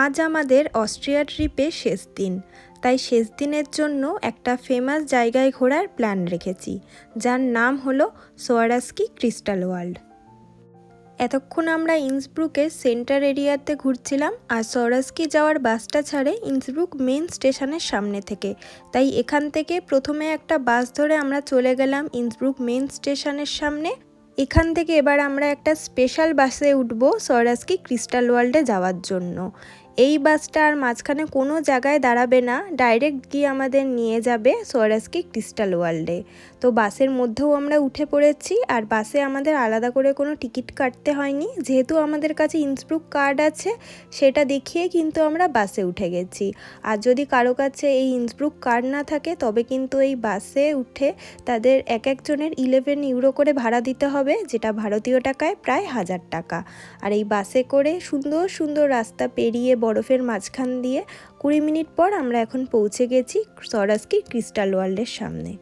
আজ আমাদের অস্ট্রিয়া ট্রিপে শেষ দিন। তাই শেষ দিনের জন্য একটা ফেমাস জায়গায় ঘোরার প্ল্যান রেখেছি, যার নাম হলো সোয়ারাস্কি ক্রিস্টাল ওয়ার্ল্ড। এতক্ষণ আমরা ইন্সব্রুকের সেন্টার এরিয়াতে ঘুরছিলাম আর সরাস্কি যাওয়ার বাসটা ছাড়ে ইন্সব্রুক মেন স্টেশনের সামনে থেকে। তাই এখান থেকে প্রথমে একটা বাস ধরে আমরা চলে গেলাম ইন্সব্রুক মেন স্টেশনের সামনে। এখান থেকে এবার আমরা একটা স্পেশাল বাসে উঠবো সরাস্কি ক্রিস্টাল ওয়ার্ল্ডে যাওয়ার জন্য। এই বাসটা আর মাঝখানে কোনো জায়গায় দাঁড়াবে না, ডাইরেক্ট গিয়ে আমাদের নিয়ে যাবে সোয়ারাস্কি ক্রিস্টাল ওয়ার্ল্ডে। তো বাসের মধ্যেও আমরা উঠে পড়েছি আর বাসে আমাদের আলাদা করে কোনো টিকিট কাটতে হয়নি। যেহেতু আমাদের কাছে ইন্সব্রুক কার্ড আছে, সেটা দেখিয়ে কিন্তু আমরা বাসে উঠে গেছি। আর যদি কারও কাছে এই ইন্সব্রুক কার্ড না থাকে, তবে কিন্তু এই বাসে উঠে তাদের এক একজনের ইলেভেন ইউরো করে ভাড়া দিতে হবে, যেটা ভারতীয় টাকায় প্রায় হাজার টাকা। আর এই বাসে করে সুন্দর সুন্দর রাস্তা পেরিয়ে বরফের মাঝখান দিয়ে কুড়ি মিনিট পর আমরা এখন পৌঁছে গেছি সরাস্কি ক্রিস্টাল ওয়ার্ল্ডের সামনে।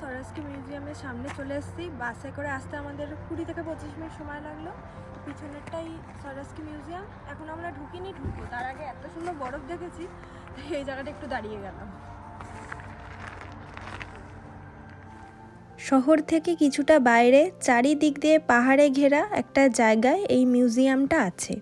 সরাস্কি মিউজিয়ামের সামনে চলে এসেছি। বাসে করে আসতে আমাদের কুড়ি থেকে পঁচিশ মিনিট সময় লাগল। পিছনেরটাই সরাস্কি মিউজিয়াম। এখন আমরা ঢুকিনি, ঢুকবো। তার আগে এত সুন্দর বরফ দেখেছি, এই জায়গাটা একটু দাঁড়িয়ে গেলাম। শহর থেকে কিছুটা বাইরে, চারিদিক দিয়ে পাহাড়ে ঘেরা একটা জায়গায় এই মিউজিয়ামটা আছে।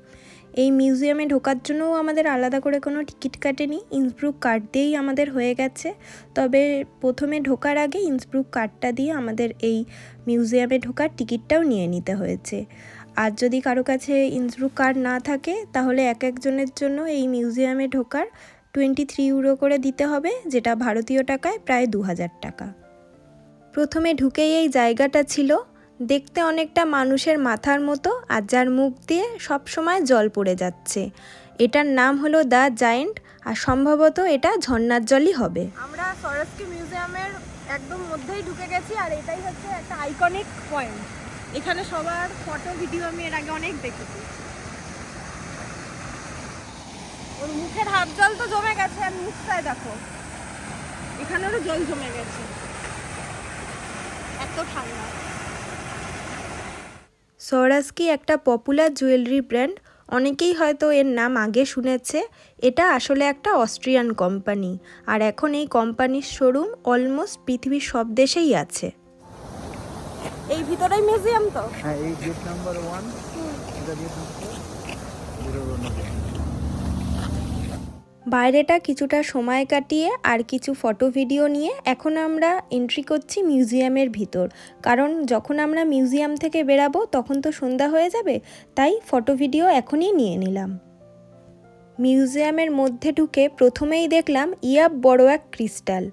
এই মিউজিয়ামে ঢোকার জন্যও আমাদের আলাদা করে কোনো টিকিট কাটেনি ইন্সব্রুক কার্ড দিয়েই আমাদের হয়ে গেছে। তবে প্রথমে ঢোকার আগে ইন্সব্রুক কার্ডটা দিয়ে আমাদের এই মিউজিয়ামে ঢোকার টিকিটটাও নিয়ে নিতে হয়েছে। আর যদি কারও কাছে ইন্সব্রুক কার্ড না থাকে, তাহলে এক একজনের জন্য এই মিউজিয়ামে ঢোকার টোয়েন্টি থ্রি ইউরো করে দিতে হবে, যেটা ভারতীয় টাকায় প্রায় দু হাজার টাকা। প্রথমে ঢুকেই এই জায়গাটা ছিল। দেখতে অনেকটা মানুষের মাথার মতো আর যার মুখ দিয়ে সবসময় জল পড়ে যাচ্ছে। এটার নাম হলো দ্য জায়েন্ট আর সম্ভবত এটা ঝর্নার জলই হবে। আমরা সরস্কি মিউজিয়ামের একদম মধ্যেই ঢুকে গেছি আর এটাই হচ্ছে একটা আইকনিক পয়েন্ট এখানে সবার ফটো ভিডিও আমি এর আগে অনেক দেখেছি। ওর মুখের হাফ জল তো জমে গেছে আর মুখটায় দেখো। এখানেরও জল জমে গেছে। এত ঠান্ডা। সরাস্কি একটা পপুলার জুয়েলারি ব্র্যান্ড অনেকেই হয়তো এর নাম আগে শুনেছে এটা আসলে একটা অস্ট্রিয়ান কোম্পানি আর এখন এই কোম্পানির শোরুম অলমোস্ট পৃথিবীর সব দেশেই আছে। এই ভিতরেই মিউজিয়াম তো? হ্যাঁ এই গেট নাম্বার 1 এটা দিয়ে ঢুকতে বেরোবো না বাইরেটা কিছুটা সময় কাটিয়ে আর কিছু ফটো ভিডিও নিয়ে এখন আমরা এন্ট্রি করছি মিউজিয়ামের ভিতর। কারণ যখন আমরা মিউজিয়াম থেকে বেরাবো, তখন তো সন্ধ্যা হয়ে যাবে, তাই ফটো ভিডিও এখনই নিয়ে নিলাম। মিউজিয়ামের মধ্যে ঢুকে প্রথমেই দেখলাম ইয়াব বড় এক ক্রিস্টাল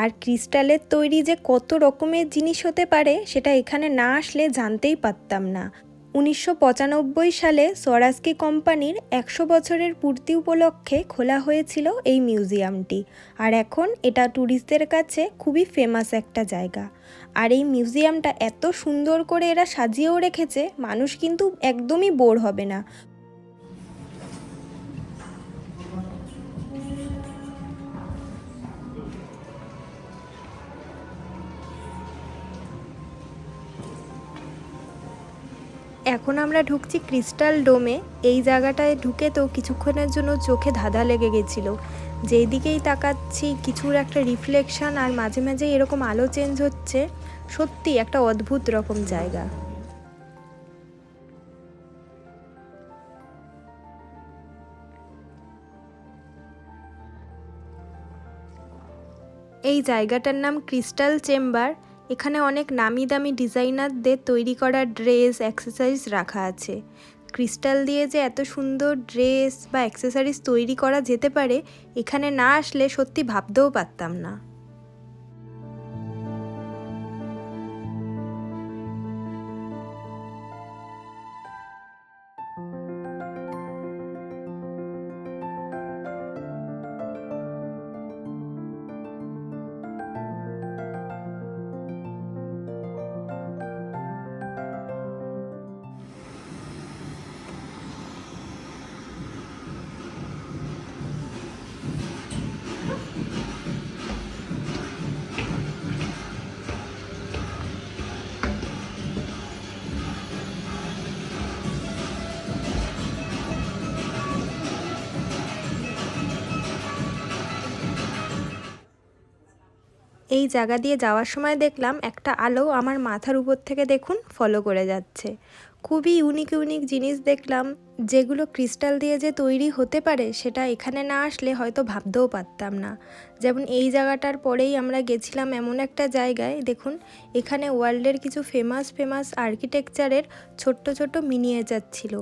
আর ক্রিস্টালের তৈরি যে কত রকমের জিনিস হতে পারে, সেটা এখানে না আসলে জানতেই পারতাম না। উনিশশো পঁচানব্বই সালে স্বরাজকি কোম্পানির একশো বছরের পূর্তি উপলক্ষে খোলা হয়েছিল এই মিউজিয়ামটি। আর এখন এটা ট্যুরিস্টদের কাছে খুবই ফেমাস একটা জায়গা। আর এই মিউজিয়ামটা এত সুন্দর করে এরা সাজিয়েও রেখেছে, মানুষ কিন্তু একদমই বোর হবে না। এখন আমরা ঢুকছি ক্রিস্টাল ডোমে। এই জায়গাটায় ঢুকে তো কিছুক্ষণের জন্য চোখে ধাঁধা লেগে গেছিল। যেই দিকেই তাকাচ্ছি, কিছুর একটা রিফ্লেকশন আর মাঝে মাঝে এরকম আলো চেঞ্জ হচ্ছে। সত্যি একটা অদ্ভুত রকম জায়গা। এই জায়গাটার নাম ক্রিস্টাল চেম্বার। এখানে অনেক নামি দামি ডিজাইনারদের তৈরি করা ড্রেস অ্যাক্সেসারিজ রাখা আছে। ক্রিস্টাল দিয়ে যে এত সুন্দর ড্রেস বা অ্যাক্সেসারিজ তৈরি করা যেতে পারে, এখানে না আসলে সত্যি ভাবতেও পারতাম না। এই জায়গা দিয়ে যাওয়ার সময় দেখলাম একটা আলো আমার মাথার উপর থেকে দেখুন ফলো করে যাচ্ছে। খুবই ইউনিক ইউনিক জিনিস দেখলাম, যেগুলো ক্রিস্টাল দিয়ে যে তৈরি হতে পারে সেটা এখানে না আসলে হয়তো ভাবতেও পারতাম না। যেমন এই জায়গাটার পরেই আমরা গেছিলাম এমন একটা জায়গায়, দেখুন, এখানে ওয়ার্ল্ডের কিছু ফেমাস ফেমাস আর্কিটেকচারের ছোট্ট ছোট্ট মিনিয়েচার ছিল।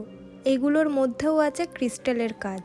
এগুলোর মধ্যেও আছে ক্রিস্টালের কাজ।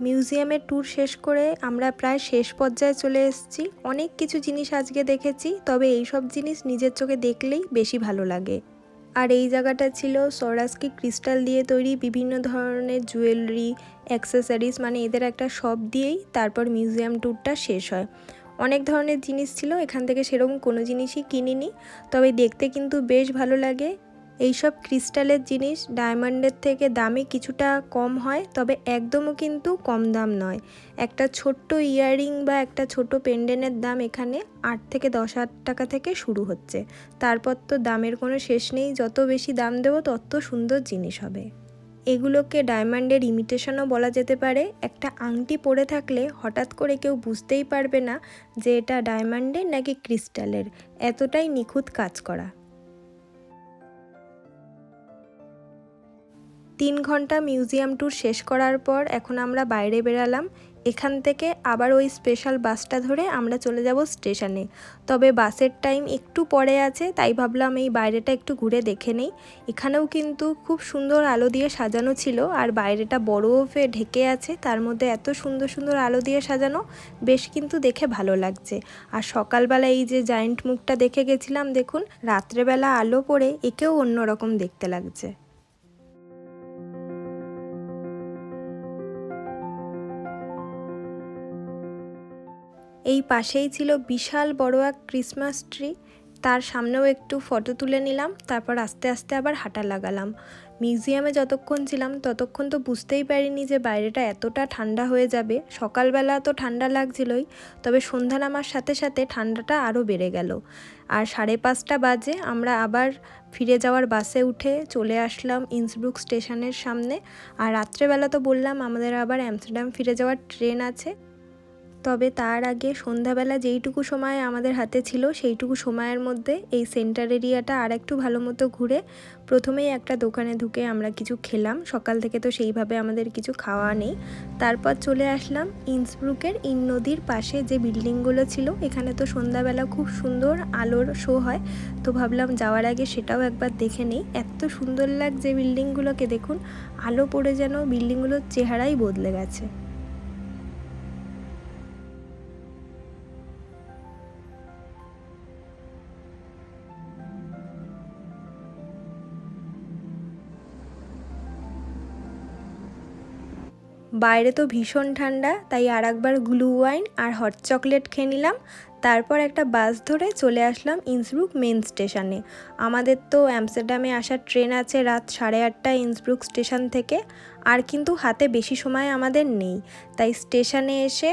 মিউজিয়ামের ট্যুর শেষ করে আমরা প্রায় শেষ পর্যায়ে চলে এসেছি। অনেক কিছু জিনিস আজকে দেখেছি, তবে এই সব জিনিস নিজের চোখে দেখলেই বেশি ভালো লাগে। আর এই জায়গাটা ছিল সরাসকি ক্রিস্টাল দিয়ে তৈরি বিভিন্ন ধরনের জুয়েলারি, অ্যাক্সেসরিজ মানে এদের একটা শপ দিয়েই তারপর মিউজিয়াম ট্যুরটা শেষ হয়। অনেক ধরনের জিনিস ছিল, এখান থেকে সেরকম কোনো জিনিসই কিনিনি, তবে দেখতে কিন্তু বেশ ভালো লাগে। এইসব ক্রিস্টালের জিনিস ডায়মন্ডের থেকে দামে কিছুটা কম হয়, তবে একদমও কিন্তু কম দাম নয়। একটা ছোট্ট ইয়াররিং বা একটা ছোট পেন্ডেন্টের দাম এখানে আট থেকে দশ হাজার টাকা থেকে শুরু হচ্ছে। তারপর তো দামের কোনো শেষ নেই, যত বেশি দাম দেবো তত সুন্দর জিনিস হবে। এগুলোকে ডায়মন্ডের ইমিটেশনও বলা যেতে পারে। একটা আংটি পরে থাকলে হঠাৎ করে কেউ বুঝতেই পারবে না যে এটা ডায়মন্ডের নাকি ক্রিস্টালের। এতটাই নিখুঁত কাজ করা। তিন ঘণ্টা মিউজিয়াম ট্যুর শেষ করার পর এখন আমরা বাইরে বেরালাম। এখান থেকে আবার ওই স্পেশাল বাসটা ধরে আমরা চলে যাব স্টেশনে। তবে বাসের টাইম একটু পরে আছে, তাই ভাবলাম এই বাইরেটা একটু ঘুরে দেখে নেই। এখানেও কিন্তু খুব সুন্দর আলো দিয়ে সাজানো ছিল, আর বাইরেটা বরফে ঢেকে আছে, তার মধ্যে এত সুন্দর সুন্দর আলো দিয়ে সাজানো, বেশ কিন্তু দেখে ভালো লাগছে। আর সকালবেলা এই যে জায়েন্ট মুখটা দেখে গেছিলাম, দেখুন, রাত্রেবেলা আলো পড়ে একেও অন্যরকম দেখতে লাগছে। এই পাশেই ছিল বিশাল বড় এক ক্রিসমাস ট্রি। তার সামনেও একটু ফটো তুলে নিলাম, তারপর আস্তে আস্তে আবার হাঁটা লাগালাম। মিউজিয়ামে যতক্ষণ ছিলাম, ততক্ষণ তো বুঝতেই পারিনি যে বাইরেটা এতটা ঠান্ডা হয়ে যাবে। সকালবেলা তো ঠান্ডা লাগছিলই, তবে সন্ধ্যা নামার সাথে সাথে ঠান্ডাটা আরও বেড়ে গেল। আর সাড়ে পাঁচটা বাজে আমরা আবার ফিরে যাওয়ার বাসে উঠে চলে আসলাম ইন্সব্রুক স্টেশনের সামনে। আর রাত্রেবেলা তো বললাম, আমাদের আবার অ্যামস্টারডাম ফিরে যাওয়ার ট্রেন আছে। তবে তার আগে সন্ধ্যাবেলা যেইটুকু সময় আমাদের হাতে ছিল, সেইটুকু সময়ের মধ্যে এই সেন্টার এরিয়াটা আর একটু ভালো মতো ঘুরে প্রথমেই একটা দোকানে ঢুকে আমরা কিছু খেলাম। সকাল থেকে তো সেইভাবে আমাদের কিছু খাওয়া নেই। তারপর চলে আসলাম ইন্সব্রুকের ইন নদীর পাশে যে বিল্ডিংগুলো ছিল। এখানে তো সন্ধ্যাবেলা খুব সুন্দর আলোর শো হয়। তো ভাবলাম যাওয়ার আগে সেটাও একবার দেখে নেই। এত সুন্দর লাগছে বিল্ডিংগুলোকে দেখুন, আলো পড়ে যেন বিল্ডিংগুলোর চেহারাই বদলে গেছে। বাইরে তো ভীষণ ঠান্ডা, তাই আর একবার গ্লু ওয়াইন আর হট চকলেট খেয়ে নিলাম। তারপর একটা বাস ধরে চলে আসলাম ইন্সব্রুক মেন স্টেশনে। আমাদের তো অ্যামস্টারডামে আসার ট্রেন আছে রাত সাড়ে আটটায় ইন্সব্রুক স্টেশন থেকে, আর কিন্তু হাতে বেশি সময় আমাদের নেই। তাই স্টেশনে এসে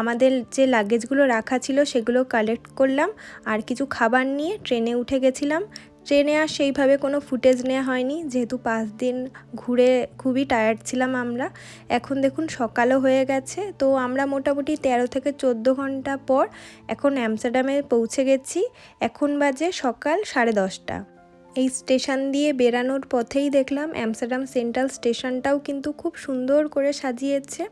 আমাদের যে লাগেজগুলো রাখা ছিল সেগুলো কালেক্ট করলাম, আর কিছু খাবার নিয়ে ট্রেনে উঠে গেছিলাম। ট্রেনে আর সেইভাবে কোনো ফুটেজ নেওয়া হয়নি। যেহেতু পাঁচ দিন ঘুরে খুবই টায়ার্ড ছিলাম আমরা। এখন দেখুন সকালও হয়ে গেছে। তো আমরা মোটামুটি তেরো থেকে চোদ্দ ঘণ্টা পর এখন অ্যামস্টারডামে পৌঁছে গেছি। এখন বাজে সকাল সাড়ে দশটা। এই স্টেশন দিয়ে বেরানোর পথেই দেখলাম অ্যামস্টারডাম সেন্ট্রাল স্টেশনটাও কিন্তু খুব সুন্দর করে সাজিয়েছে।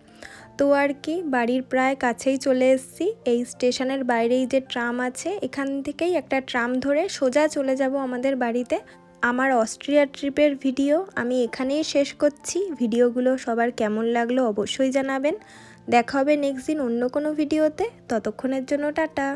তো আর কি, বাড়ির প্রায় কাছেই চলে এসেছি। এই স্টেশনের বাইরেই যে ট্রাম আছে, এখান থেকেই একটা ট্রাম ধরে সোজা চলে যাব আমাদের বাড়িতে। আমার অস্ট্রিয়া ট্রিপের ভিডিও আমি এখানেই শেষ করছি। ভিডিওগুলো সবার কেমন লাগল অবশ্যই জানাবেন। দেখা হবে নেক্সট দিন অন্য কোনো ভিডিওতে। ততক্ষণের জন্য টাটা।